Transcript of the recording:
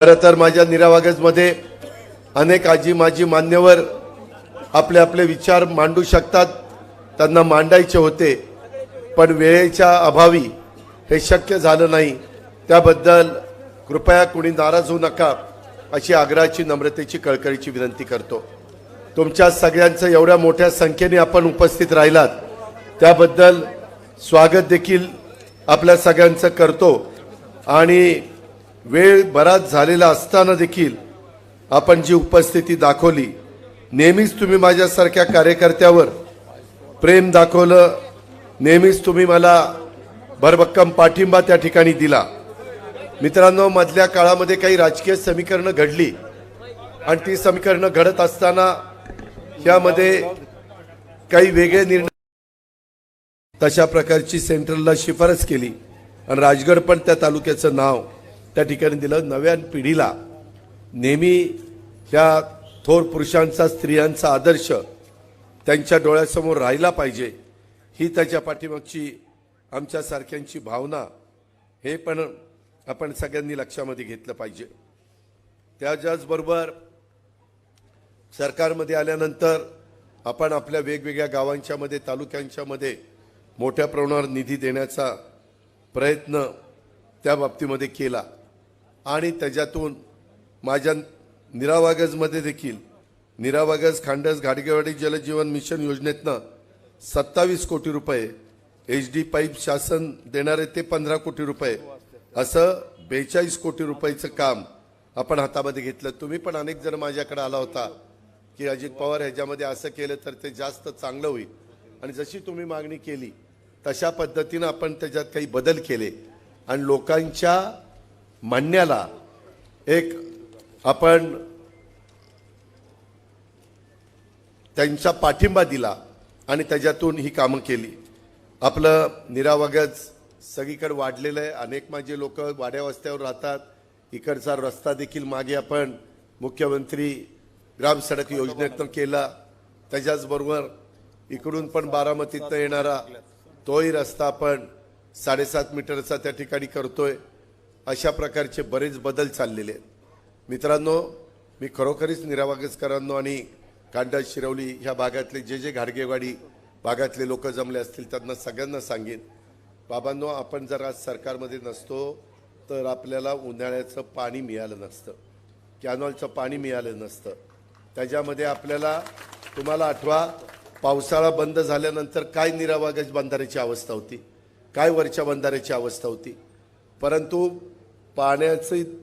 खरं तर माझ्या निरावागजमध्ये अनेक आजी माजी मान्यवर आपले आपले विचार मांडू शकतात त्यांना मांडायचे होते पण वेळेच्या अभावी हे शक्य झालं नाही. त्याबद्दल कृपया कुणी नाराज होऊ नका अशी आग्रहाची नम्रतेची कळकळीची विनंती करतो. तुमच्या सगळ्यांचं एवढ्या मोठ्या संख्येने आपण उपस्थित राहिलात त्याबद्दल स्वागत देखील आपल्या सगळ्यांचं करतो. आणि वेळ बराच झालेला असताना देखील आपण जी उपस्थिती दाखवली नेहमीच तुम्ही माझ्यासारख्या कार्यकर्त्यावर प्रेम दाखवलं नेहमीच तुम्ही मला भरभक्कम पाठिंबा त्या ठिकाणी दिला. मित्रांनो मधल्या काळामध्ये काही राजकीय समीकरणं घडली आणि ती समीकरणं घडत असताना यामध्ये काही वेगळे निर्णय तशा प्रकारची सेंट्रलला शिफारस केली आणि राजगड पण त्या तालुक्याचं नाव त्या ठिकाणी दिलं नव्या पिढीला. नेहमी ह्या थोर पुरुषांचा स्त्रियांचा आदर्श त्यांच्या डोळ्यासमोर राहिला पाहिजे ही त्याच्या पाठीमागची आमच्यासारख्यांची भावना. हे पण आपण सगळ्यांनी लक्षामध्ये घेतलं पाहिजे. त्याच्याचबरोबर सरकारमध्ये आल्यानंतर आपण आपल्या वेगवेगळ्या गावांच्या मध्ये तालुक्यांच्या मध्ये मोठ्या प्रमाणावर निधी देण्याचा प्रयत्न त्या बाबतीमध्ये केला. आणि त्याच्यातून माझ्या निरावागजमध्ये देखील निरावागज खांडस घाडगेवाडी जलजीवन मिशन योजनेतनं सत्तावीस कोटी रुपये एच डी पाईप शासन देणारे ते पंधरा कोटी रुपये. असं बेचाळीस कोटी रुपयाचं काम आपण हातामध्ये घेतलं. तुम्ही पण अनेक जण माझ्याकडे आला होता की अजित पवार ह्याच्यामध्ये असं केलं तर ते जास्त चांगलं होईल. आणि जशी तुम्ही मागणी केली तशा पद्धतीनं आपण त्याच्यात काही बदल केले. आणि लोकांच्या म्हणण्याला एक आपण त्यांचा पाठिंबा दिला आणि त्याच्यातून ही कामं केली. आपलं निरावगज सगळीकडे वाढलेलं आहे. अनेक माझे लोक वाड्या वस्त्यावर राहतात. इकडचा रस्ता देखील मागे आपण मुख्यमंत्री ग्राम सडक योजनेतनं केला. त्याच्याचबरोबर इकडून पण बारामतीतनं येणारा तोही रस्ता आपण साडेसात मीटरचा त्या ठिकाणी करतोय. अशा प्रकारचे बरेच बदल चाललेले आहेत. मित्रांनो मी खरोखरीच निरावागसकरांनो आणि कांडा शिरवली ह्या भागातले जे जे घाडगेवाडी भागातले लोक जमले असतील त्यांना सगळ्यांना सांगेन. बाबांनो आपण जर आज सरकारमध्ये नसतो तर आपल्याला उन्हाळ्याचं पाणी मिळालं नसतं. कॅनॉलचं पाणी मिळालं नसतं. त्याच्यामध्ये आपल्याला तुम्हाला आठवा पावसाळा बंद झाल्यानंतर काय निरावागज बंधाऱ्याची अवस्था होती? काय वरच्या बंधाऱ्याची अवस्था होती? परंतु पाण्याचे